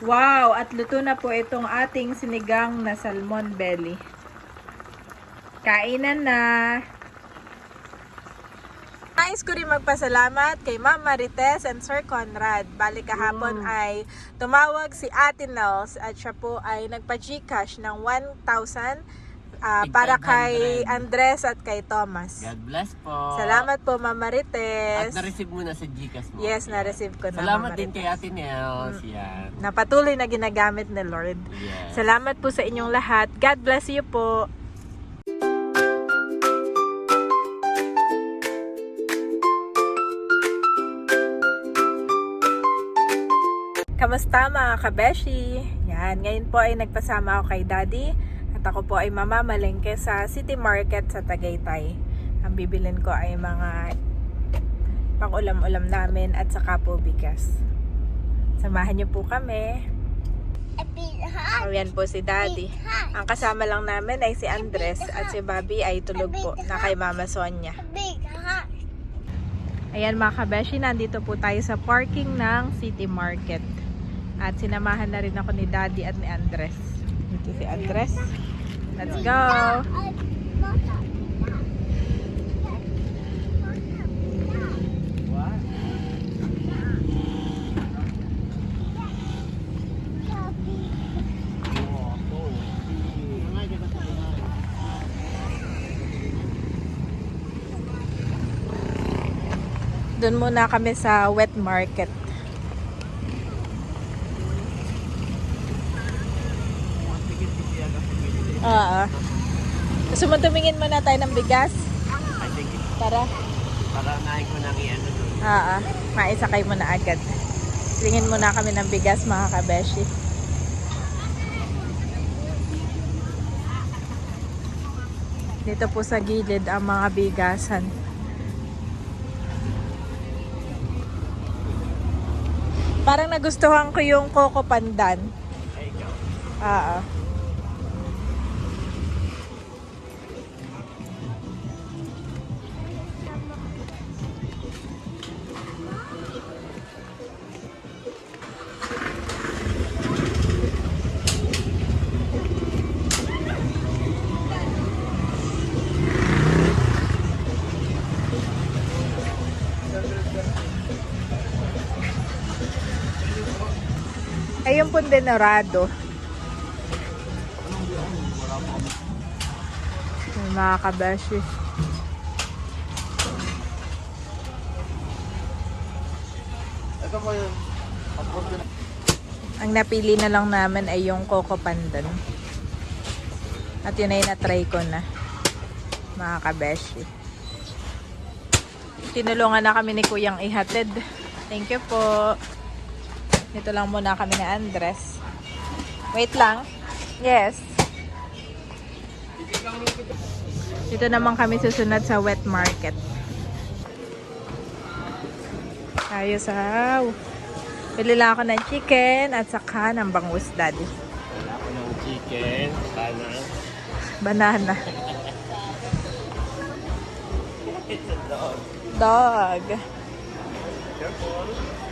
Wow! At luto na po itong ating sinigang na salmon belly. Kainan na! Nais ko rin magpasalamat kay Ma'am Marites and Sir Conrad. Balik kahapon ay tumawag si Ate Nels at siya po ay nagpa-Gcash ng 1,000 ah, para kay Andres at kay Thomas. God bless po. Salamat po Ma'am At Marites. na-receive mo na sa Gcash mo. Yes, na-receive ko na. Salamat Ma'am din kay. Ate Nels. Yan. Na patuloy na ginagamit ni Lord. Yes. Salamat po sa inyong lahat. God bless you po. Kamusta mga kabeshi? Yan, ngayon po ay nagpasama ako kay Daddy at ako po ay mamamalengke sa City Market sa Tagaytay. Ang bibilin ko ay mga pang-ulam-ulam namin at saka po bigas. Samahan niyo po kami. Ayan po si Daddy. Ang kasama lang namin ay si Andres at si Bobby ay tulog po na kay Mama Sonia. Ayan mga kabeshi, nandito po tayo sa parking ng City Market. At sinamahan na rin ako ni Daddy at ni Andres. Dito si Andres. Let's go! Doon muna kami sa wet market. Oo. Gusto mo tumingin muna tayo ng bigas? I think Tara. para nahin ko nang doon. Oo. Maisakay mo na agad. Tingin muna kami ng bigas mga kabeshi. Dito po sa gilid ang mga bigasan. Parang nagustuhan ko yung Coco Pandan. Oo. Ayun po denorado. May mga kabeshi. Ito mo yun. Ang napili na lang namin ay yung Coco Pandan. At yun ay na-try ko na. Mga kabeshi. Tinulungan na kami ni Kuyang ihatid. Thank you po. Dito lang muna kami ni Andres. Wait lang. Yes. Dito naman kami susunod sa wet market. Tayo sa... Bili lang ako ng chicken at saka ng bangus daddy. Wala ko ng chicken. Sana. Banana. It's a dog. Dog. Careful.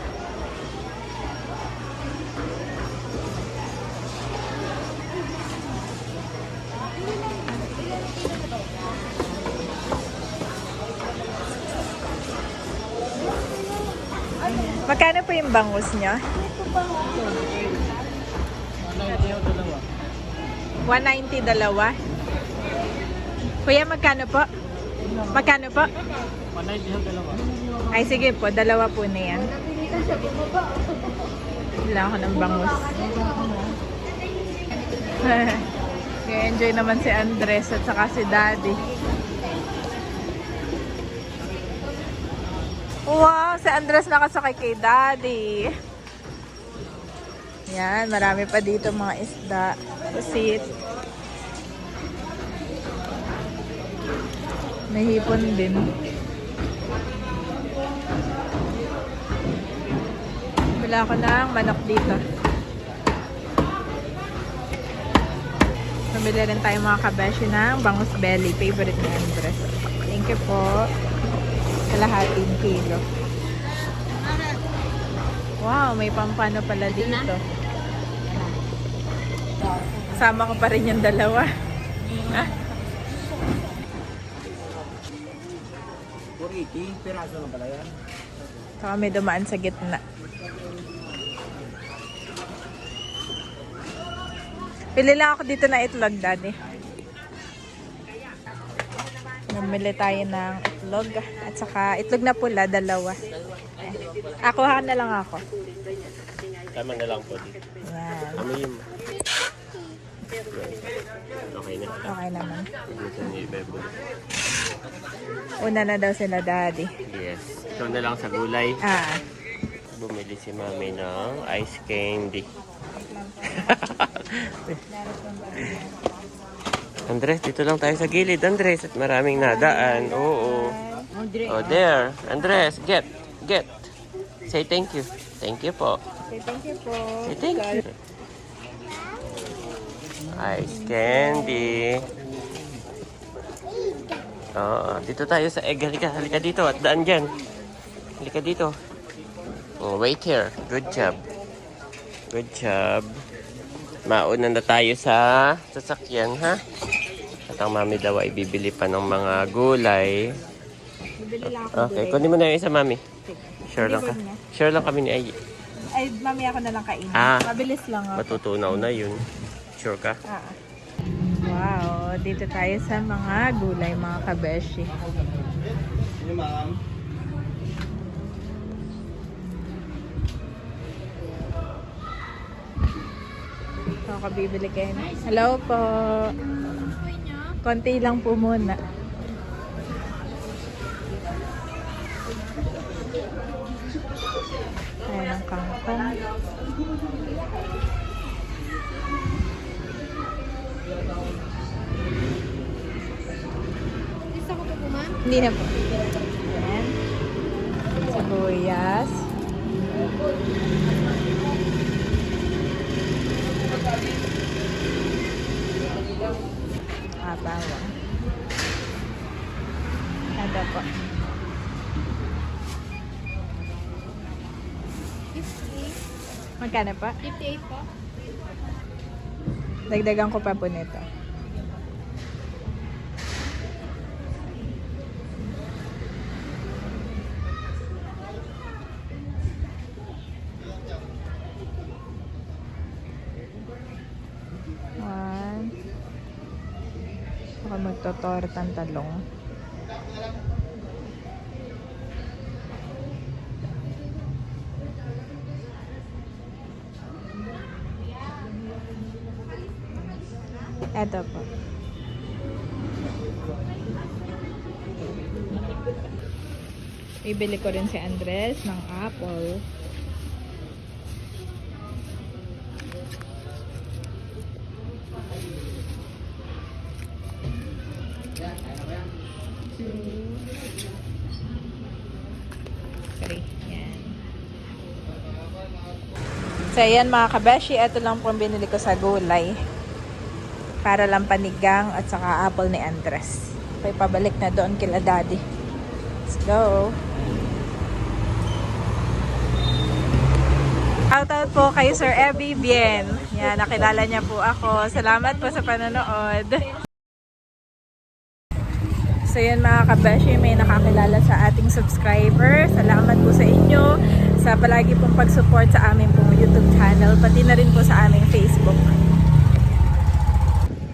Po yung bangus niya? 190 dalawa. Kuya, magkano po? Magkano po? Ay, sige po. Dalawa po na yan. Wala ako ng bangus. enjoy naman si Andres at saka si Daddy. Wow, si Andres nakasakay kay Daddy. Yan, marami pa dito mga isda. Pusit. May din. Wala ako ng manok dito. Nabili rin tayo mga kabeshi ng bangus belly. Favorite ni Andres. Thank you po. Kalahating kilo. Wow, may pampano pala dito. Kasama ko pa rin yung dalawa. Ha? 480, piraso na pala yan. Saka may dumaan sa gitna. Pili lang ako dito na itlog, daddy. Namili tayo ng itlog. At saka itlog na pula, dalawa. Eh. Ako, ha na lang ako. Tama na lang po dito. Yan. Amoyin mo. Okay na. Okay naman. Una na daw sila, daddy. Yes. Ito na lang sa gulay. Ah, Bumili si mami ng ice candy. Andres, dito lang tayo sa gilid, Andres. At maraming nadaan. Oo. Oh, there. Andres, get. Get. Say thank you. Thank you po. Okay, thank you po. Say thank you. Ice candy. Oo, dito tayo sa egg. Halika, halika dito at daan dyan. Halika dito. Oh, wait here. Good job. Good job. Mauna na tayo sa sasakyan, ha? Ang mami daw ay bibili pa ng mga gulay. Bibili lang ako Okay, gulay. kunin mo na yung isa, mami. Sure lang ka. Libre niya. Sure lang kami ni Ay. Ay, mami ako na lang kainin. Ah. Mabilis lang ako. Matutunaw na yun. Sure ka? Ah. Wow, dito tayo sa mga gulay, mga kabeshi. Ako bibili kayo. Hello po. Konti lang po muna. Ayan ang kangkong. Gusto ko po ma'am. Hindi na po. Ayan. Sibuyas. Ah, bawang. Ano po? 58. Magkano pa? 58 po. Dagdagan ko pa po nito. Magtotortang talong. Eto po. Bibili ko rin si Andres ng apple. Three. Yan. So, ayan mga kabeshi. Ito lang po binili ko sa gulay para lang panigang at saka apple ni Andres. Okay, pabalik na doon kila daddy. Let's go. Out out po kay Sir Ebby Bien. Yan, nakilala niya po ako. Salamat po sa panonood. So yun mga kabeshi, may nakakilala sa ating subscriber. Salamat po sa inyo sa palagi pong pag-support sa aming pong YouTube channel, pati na rin po sa aming Facebook.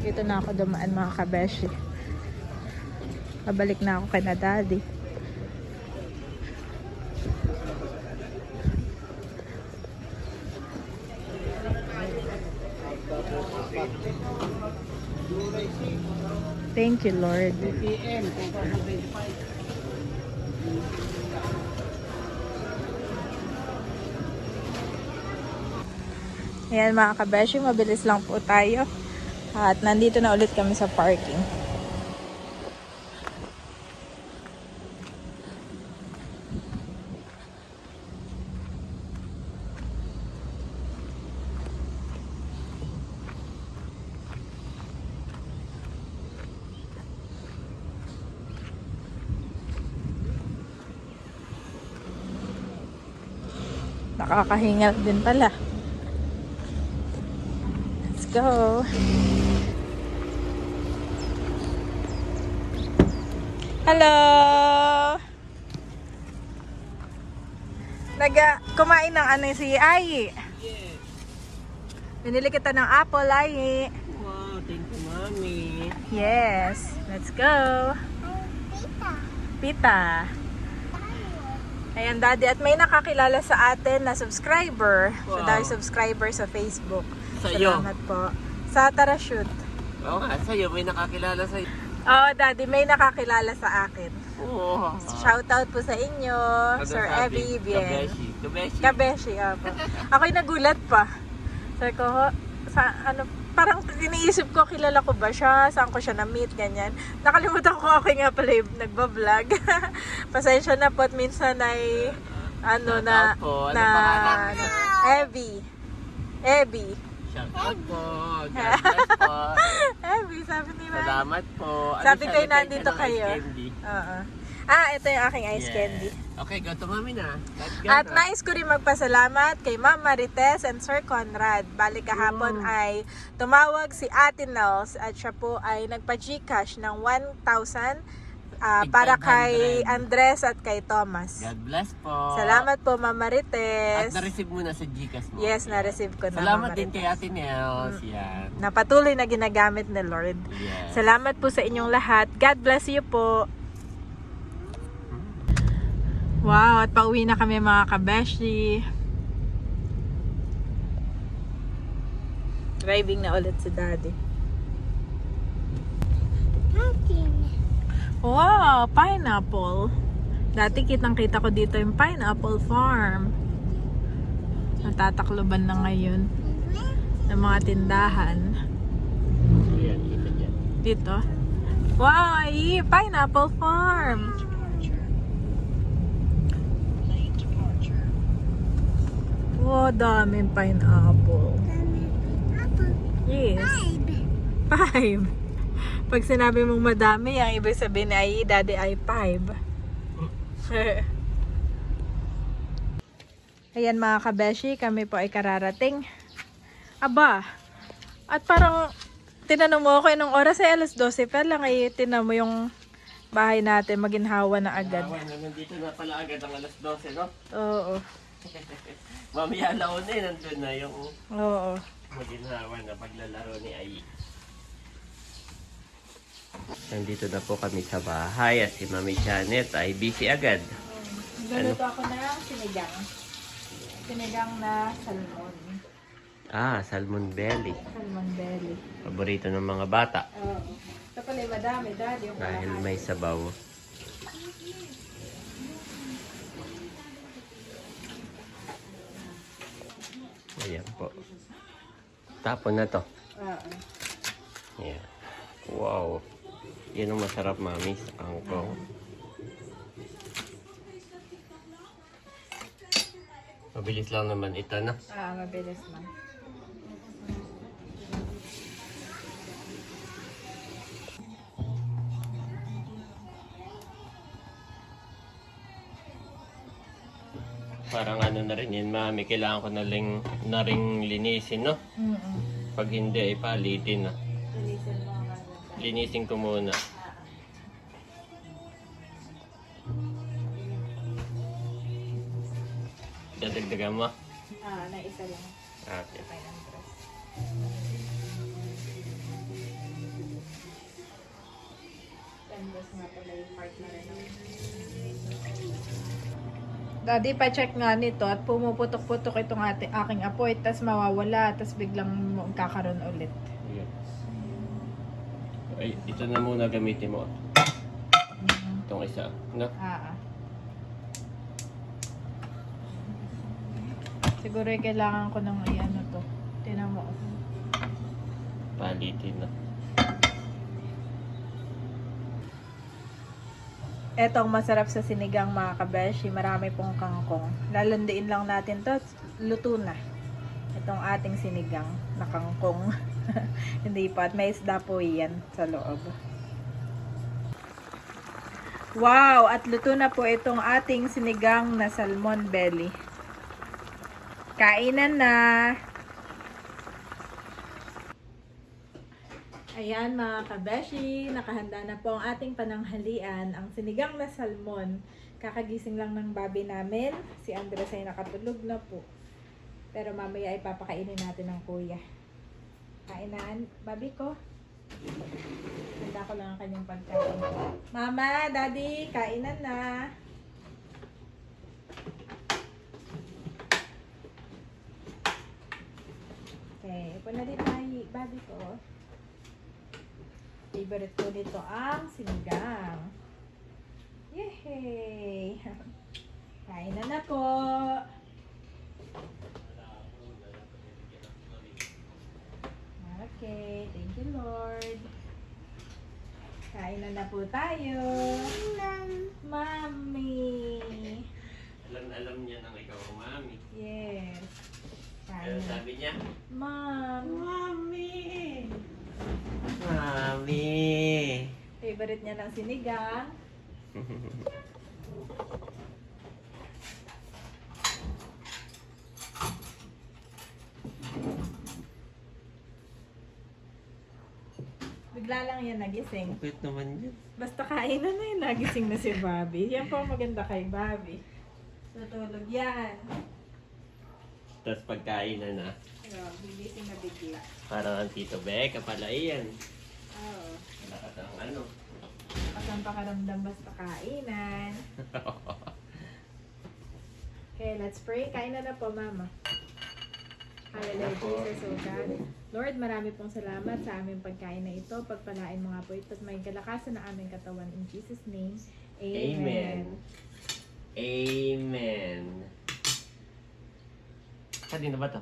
Dito na ako dumaan mga kabeshi. Pabalik na ako kay na daddy. Thank you, Lord. Ayan mga kabeshi, mabilis lang po tayo. At nandito na ulit kami sa parking. Nakakahingal din pala. Go. Hello! Naga, kumain ng ano si Ai. Yes. Binili kita ng apple, Ai. Wow, thank you, Mommy. Yes, let's go. Pita. Ayan, Daddy. At may nakakilala sa atin na subscriber. So, Wow. dahil subscriber sa Facebook. Sa iyo? Salamat po. Sa Tarashoot. Oo nga, sa'yo, may nakakilala sa'yo. Oo, Daddy. May nakakilala sa akin. Oo. Shoutout po sa inyo, Ano Sir sabi? Evie Bien. Kabeshi. Kabeshi. Kabeshi, opo. Ako'y nagulat pa. Sabi ko, "Ho, sa, ano, parang iniisip ko, kilala ko ba siya? Saan ko siya na-meet? Ganyan. Nakalimutan ko ako nga pala yung nagbablog. Pasensya na po at minsan ay, ano na, Shoutout po. Ano na, na, Evie. Evie. Shout out po. God bless po. Evie, sabi ni Mami. Salamat po. Ano Sabi siya, nagkain nandito ka ng ice kayo. candy? Oo. Ah, ito yung aking ice Yeah. candy. Okay, go to mami na. Let's go At na. nais ko rin magpasalamat kay Ma'am Marites and Sir Conrad. Bali kahapon Mm. ay tumawag si Ate Nels at siya po ay nagpa-Gcash ng 1,000 Tig para 500. kay Andres at kay Thomas. God bless po. Salamat po Ma'am At Marites. na-receive mo na sa Gcash mo. Yes, na-receive ko na Salamat Ma'am din kay. Ate Nels. Mm. Yan. Na patuloy na ginagamit ni Lord. Yes. Salamat po sa inyong lahat. God bless you po. Wow, at pauwi na kami mga kabeshi. Driving na ulit si Daddy. Wow, pineapple. Dati kitang kita ko dito yung pineapple farm. Natatakloban na ngayon ng mga tindahan. Dito. Wow, ay, pineapple farm. Wow, daming pineapple. Yes. Five. Pag sinabi mong madami, ang ibig sabihin ay daddy ay five. Ayan mga kabeshi, kami po ay kararating. Aba, at parang tinanong mo ako inong oras ay alas 12 pa lang ay tinanong mo yung bahay natin maginhawa na agad. Awan, nandito na pala agad ang alas 12, no? Oo. Mamaya laon eh, nandun na yung Oo. maginhawa na paglalaro ni Ai. Nandito na po kami sa bahay at si Mami Janet ay busy agad. Naluto ako ng sinigang. Sinigang na salmon. Ah, salmon belly. Salmon belly. Paborito ng mga bata. Oo. Ito pala yung madami, daddy. Yung Dahil may sabaw. Ayan po. Tapon na to. Oo. Ayan. Wow. Yan ang masarap, mami, sa kangkong. Mabilis lang naman ito, no? Ah, mabilis man. Parang ano na rin yun, mami. Kailangan ko na rin, na rin linisin, no? Mm-mm. Pag hindi, ay palitin Linisin ko muna. Dadagdagan mo? Ah, na isa lang. Okay. Na. Daddy, pa-check nga nito at pumuputok-putok itong ate, aking apoy, tas mawawala, tas biglang magkakaroon ulit. Ay, ito na muna gamitin mo. Itong isa. No? Ah, ah. Siguro yung kailangan ko ng i-ano to. Tinan mo. Palitin na. Eto ang masarap sa sinigang mga kabeshi. Marami pong kangkong. Lalandiin lang natin to. Luto na. Itong ating sinigang na kangkong. Hindi pa. At may isda po yan sa loob. Wow! At luto na po itong ating sinigang na salmon belly. Kainan na! Ayan mga kabeshi, nakahanda na po ang ating pananghalian, ang sinigang na salmon. Kakagising lang ng babi namin, si Andres ay nakatulog na po. Pero mamaya ay papakainin natin ng kuya. Kainan, babi ko. Handa ko lang ang kanyang pagkain. Mama, daddy, kainan na. Okay, upo na din tayo, babi ko. Favorite ko nito ang sinigang. Yehey! Kain na na po! Okay, thank you Lord. Kain na na po tayo. Mami! Alam alam niya nang ikaw ang mami. Yes. Kaya Kain na. sabi niya, Mom! Mami! Mami! Favorite niya ng sinigang. Bigla lang yan nagising. Bakit naman yun? Basta kainan na yun, nagising na si Bobby. Yan po ang maganda kay Bobby. Natulog yan. Tapos pagkain na na. Pero, gigising na bigla. Parang ang Tito Becca pala iyan. Oo. Lakas ang ano. Kasang pakaramdam basta kainan. Okay, let's pray. Kain na na po, Mama. Hallelujah, Jesus, O God. Lord, marami pong salamat sa aming pagkain na ito. Pagpalain mo nga po ito at may kalakasan na aming katawan. In Jesus' name, Amen. Amen. Amen. Kanino ba to?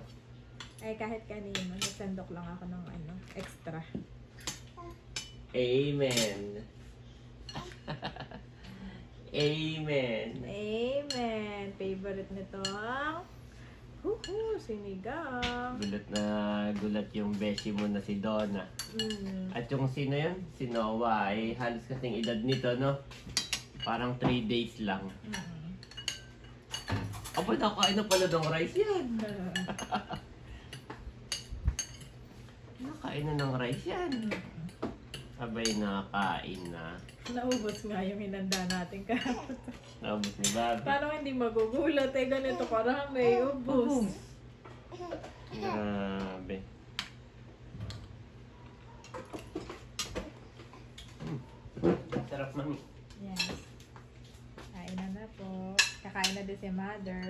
Ay, kahit kanino, nagsandok lang ako ng ano, extra. Amen. Amen. Amen. Favorite nito Huhu, sinigang. Gulat na gulat yung beshi mo na si Donna. Mm. At yung sino yun? Si Noah ay halos kasing edad nito, no? Parang 3 days lang. Mm. Aba, nakain na pala ng rice yan. Nakain na ng rice yan. Sabay nakain na. Naubos nga yung hinanda natin kahapon. Nabos ni Bobby. Paano hindi magugulat? Eh, ganito karami. Ubus. Grabe. Mm. Sarap mami. Yes. Kain na na po. Kakain na din si mother.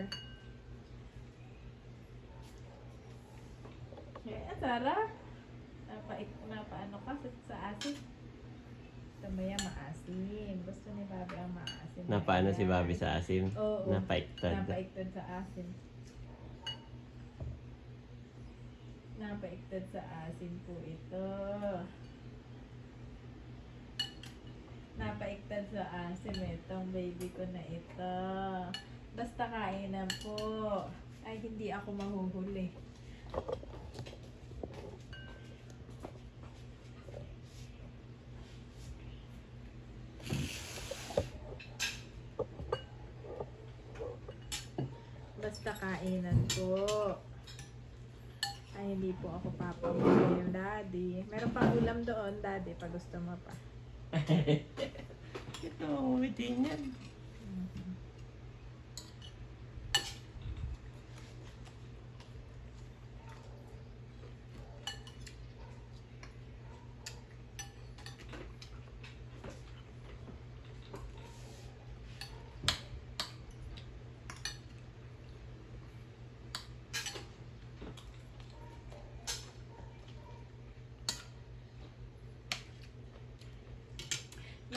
Yeah, sarap. Napa, napa ano ka sa, Tumaya maasim. Gusto ni Bobby ang maasim. Napaano si. Bobby sa asim? Oo. Napaiktad. Napaiktad sa asin. Napaiktad sa asin po ito. Napaiktad sa asin itong baby ko na ito. Basta kainan po. Ay, hindi ako mahuhuli. Basta kainan po. Ay, hindi po ako papamuli yung daddy. Meron pang ulam doon, daddy, pag gusto mo pa. Ito, umitin yan.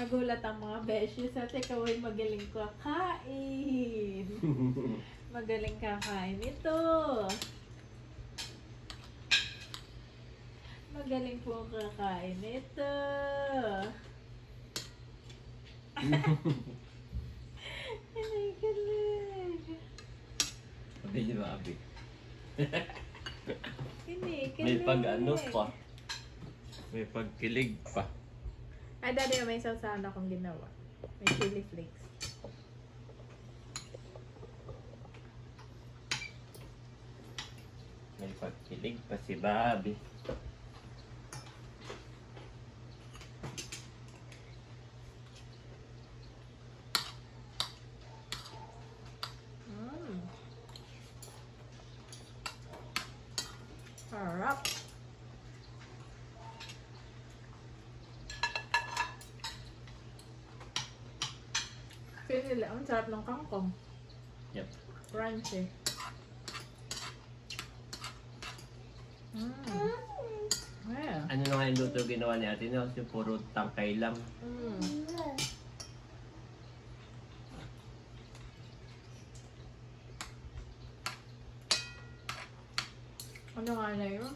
Nagulat ang mga beses at ikaw ay magaling kakain. Magaling kakain ito. Magaling po kakain ito. Ay, galing. Sabi ni Bobby. Hindi, May pag-ano pa. May pagkilig pa. Ay, dati may sausawan akong ginawa. May chili flakes. May pagkilig pa si Bobby. Sarap. Feel nila, ang sarap ng kangkong. Yep. Crunchy. Mm. Yeah. Ano na nga yung luto ginawa ni Ate Nels? Yung puro tangkay lang. Mm. Ano nga na yun?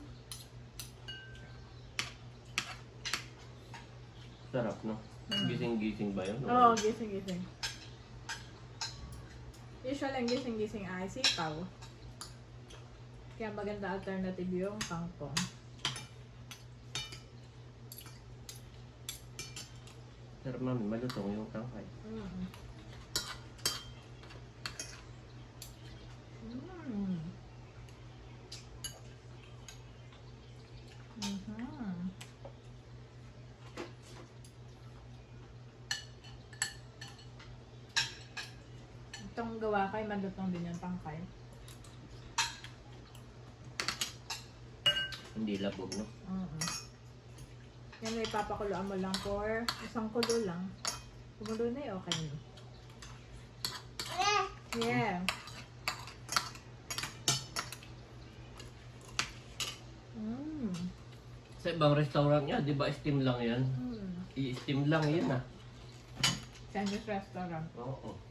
Sarap, no? Mm. Gising-gising ba yun? Oo, oh, gising-gising. Usually, ang gising-gising ay sitaw. Kaya maganda alternative yung kangkong. Sarap mami, malutong yung tangkay. Mm. Mm. Mhm. Itong gawa kay malutong din yung tangkay. Hindi labog, no? Mm Yan ay papakuluan mo lang for isang kulo lang. Kumulo na eh, okay na. Yeah. Mm. Sa ibang restaurant niya, di ba steam lang yan? Mm. I-steam lang yun ah. Chinese restaurant. Oo.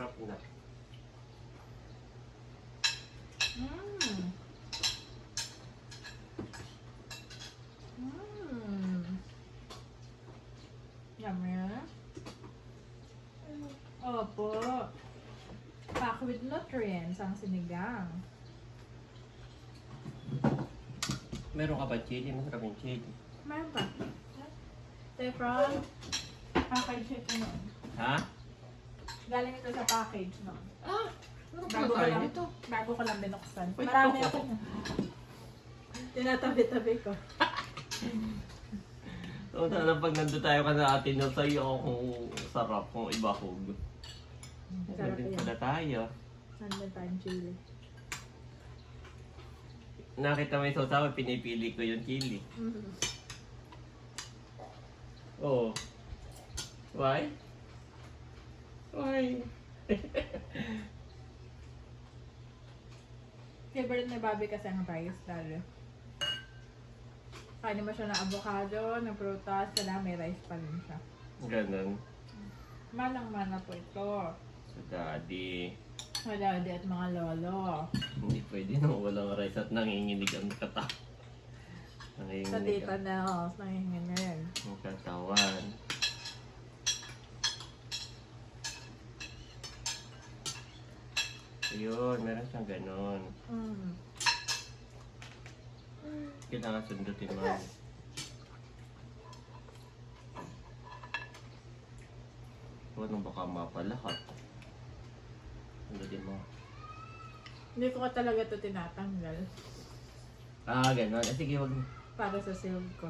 Sarap na. Mm. Mm. Yummy. ah. Opo. Pack with nutrients ang sinigang. Meron ka ba chili? Masarap yung chili. Meron pa. Ito from package ito noon. Ha? Galing ito sa package noon. Ah! Meron Bago ko tayo lang, nito. bago ko lang binuksan. Wait, Marami ako. ako. Tinatabi-tabi ko. So, sana pag nandun tayo ka na atin, no, sa'yo ako kung sarap, kung iba ko. Sarap Nandun yan. pala tayo. Nandun tayong chili. Nakita mo yung sausawa, pinipili ko yung chili. Mm. Oo. Why? Why? Favorite ni Bobby kasi ang rice lalo. Kainin mo siya ng avocado, ng prutas, kailangan may rice pa rin siya. Ganun. Manang-mana po ito. Sa daddy. Sa daddy at mga lolo. Hindi pwede nang walang rice at nanginginig ang kata. Sa Nanginginig tita ang, na house, nangihingin ngayon. ang katawan. Ayun, meron siyang ganon. Mm. Kailangan sundutin mo. Nang baka mapalahat. Sundutin mo. Hindi ko talaga ito tinatanggal. Ah, ganon. Eh, sige, wag. Para sa silb ko.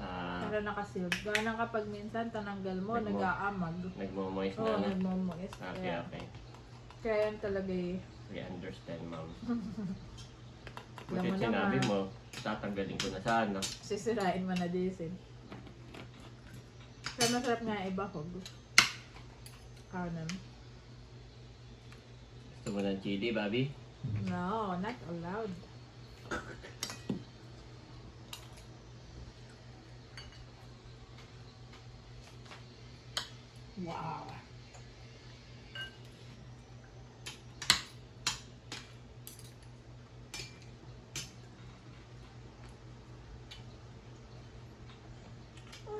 Ah, Pero nakasilb. Gana kapag minsan tananggal mo, Nagmo- nag-aamag. nagmo-moist Oo, na, nagmomoist. Okay, okay. Kaya yan talaga eh. I understand, ma'am. Buti mo sinabi naman. mo, tatanggalin ko na sana. Sisirain mo na disin. Pero masarap nga ibahog. Kanan. Gusto mo ng chili, Bobby? No, not allowed. Wow.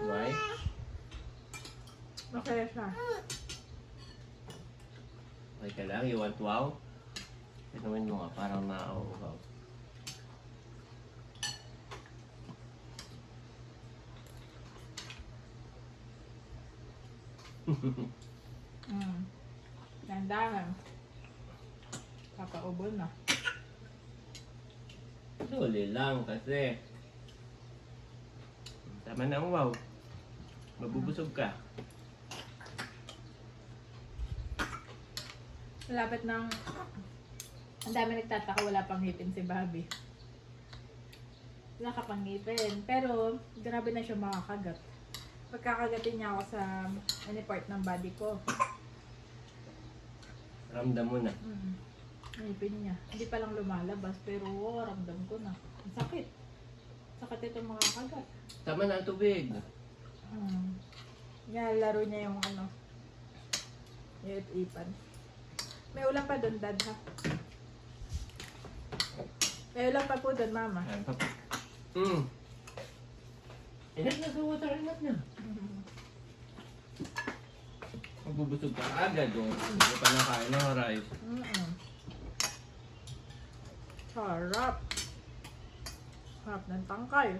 Why? Masaya siya. Okay ka lang, you want wow? Pinumin mo nga, parang nauuhaw. Mm. Dandahan. Kakaubo na. Duli lang kasi. Tama na ang wow. Mabubusog ka. Malapit ng Ang dami nagtataka wala pang ngipin si Bobby. Wala ka pang ngipin. Pero, grabe na siya makakagat. Pagkakagatin niya ako sa any part ng body ko. Ramdam mo na. Mm. Ngipin niya. Hindi pa lang lumalabas, pero oh, ramdam ko na. Ang sakit. Sakit itong mga kagat. Tama na ang tubig. Hmm. Yan, laro niya yung ano. Yung ipan. May ulam pa doon, dad, ha? May ulam pa po doon, mama. Ayan, papa. Hmm. Inat na sa water, inat na. Magbubusog ka agad oh. Hindi pa nakain ng rice. Mm-mm. Sarap. Sarap ng tangkay.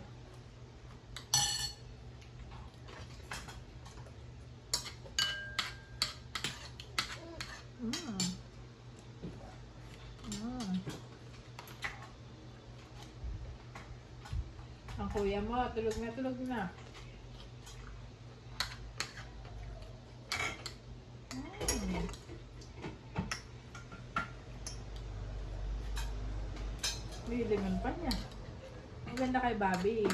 Mm. Mm. Ang kuya mo, tulog na tulog na. Mm. May lingon pa niya. Ang ganda kay Bobby.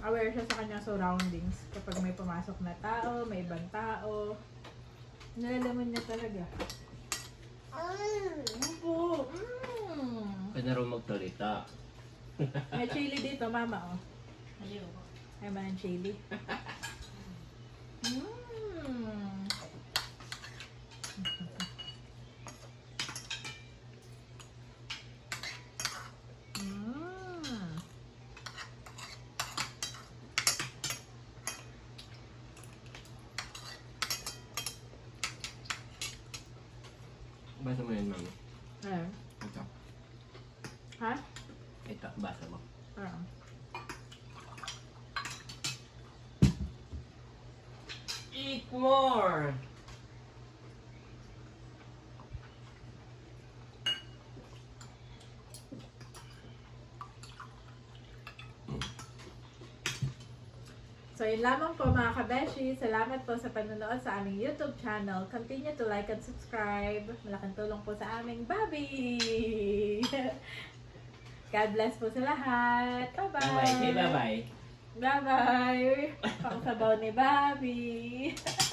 Aware siya sa kanyang surroundings. Kapag may pumasok na tao, may ibang tao. Nalalaman niya talaga. Ano po? Mm. Pwede na raw magsalita. May chili dito, mama. Oh. Ay ba ng chili? Mm. Mm. Basa mo yun, mami. Ayun. Ito. Ha? Ito, basa mo. Ah. Eat more! So, yun lamang po mga kabeshi. Salamat po sa panonood sa aming YouTube channel. Continue to like and subscribe. Malaking tulong po sa aming Bobby! God bless po sa lahat. Bye-bye! Bye-bye. Bye-bye. Bye-bye! Pang sabaw ni Bobby!